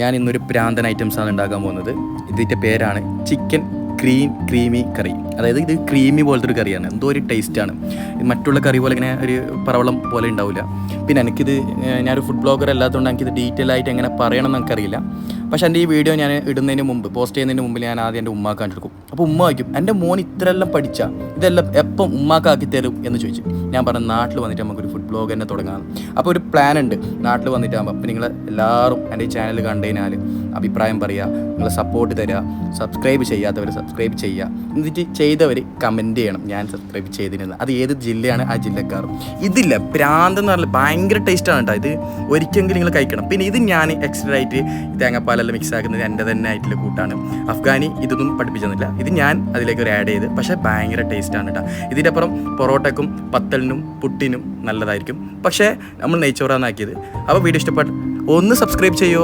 ഞാൻ ഇന്നൊരു പ്രാന്തൻ ഐറ്റംസാണ് ഉണ്ടാക്കാൻ പോകുന്നത്. ഇതിന്റെ പേരാണ് ചിക്കൻ ക്രീം ക്രീമി കറി. അതായത് ഇത് ക്രീമി പോലത്തെ ഒരു കറിയാണ്. എന്തോ ഒരു ടേസ്റ്റാണ് മറ്റുള്ള കറി പോലെ ഇങ്ങനെ ഒരു പറവളം പോലെ ഉണ്ടാവില്ല. പിന്നെ എനിക്കിത് ഞാനൊരു ഫുഡ് ബ്ലോഗർ അല്ലാത്തതുകൊണ്ട് എനിക്കിത് ഡീറ്റെയിൽ ആയിട്ട് എങ്ങനെ പറയണം എന്ന് എനിക്കറിയില്ല. പക്ഷേ എന്റെ ഈ വീഡിയോ ഞാൻ ഇടുന്നതിന് മുമ്പ് പോസ്റ്റ് ചെയ്യുന്നതിന് മുമ്പ് ഞാൻ ആദ്യം എന്റെ ഉമ്മാക്കാൻ കൊടുക്കും. അപ്പോൾ ഉമ്മ വയ്ക്കും എന്റെ മോൻ ഇത്രയെല്ലാം പഠിച്ച? ഇതെല്ലാം എപ്പം ഉമ്മാക്കാക്കി തരും? എന്ന് ചോദിച്ചു. ഞാൻ പറഞ്ഞു നാട്ടിൽ വന്നിട്ട് നമുക്കൊരു ഫുഡ് ബ്ലോഗ് തന്നെ തുടങ്ങാം. അപ്പോൾ ഒരു പ്ലാൻ ഉണ്ട്. നാട്ടിൽ വന്നിട്ടാകുമ്പോൾ അപ്പോൾ നിങ്ങൾ എല്ലാവരും എന്റെ ചാനൽ കണ്ടു കഴിഞ്ഞാൽ അഭിപ്രായം പറയുക നിങ്ങൾ സപ്പോർട്ട് തരിക സബ്സ്ക്രൈബ് ചെയ്യാത്തവർ സബ്സ്ക്രൈബ് ചെയ്യുക. എന്നിട്ട് ചെയ്തവർ കമന്റ് ചെയ്യണം. ഞാൻ സബ്സ്ക്രൈബ് ചെയ്തിരുന്നത്. അത് ഏത് ജില്ലയാണ്? ആ ജില്ലക്കാർ. ഇതില്ല പ്രാന്ത് എന്ന് പറഞ്ഞാൽ ഭയങ്കര ടേസ്റ്റാണ് കേട്ടോ ഇത് ഒരിക്കലെങ്കിലും നിങ്ങൾ കഴിക്കണം. പിന്നെ ഇത് ഞാൻ എക്സ്ട്രാ ആയിട്ട് തേങ്ങാപ്പാലെല്ലാം മിക്സ് ആക്കുന്നത് എന്റെ തന്നെ ആയിട്ടുള്ള കൂട്ടാണ്. അഫ്ഗാനി ഇതൊന്നും പഠിപ്പിച്ചതെന്നില്ല ഇത് ഞാൻ അതിലേക്ക് ഒരു ആഡ് ചെയ്ത് പക്ഷേ ഭയങ്കര ടേസ്റ്റാണ് കേട്ടോ ഇതിന്റെ അപ്പുറം പൊറോട്ടക്കും പത്തലിനും പുട്ടിനും നല്ലതായിരിക്കും. പക്ഷേ നമ്മൾ നെയ്ച്ചോറാന്നാക്കിയത്. അപ്പോൾ വീഡിയോ ഇഷ്ടപ്പെട്ട് ഒന്ന് സബ്സ്ക്രൈബ് ചെയ്യോ?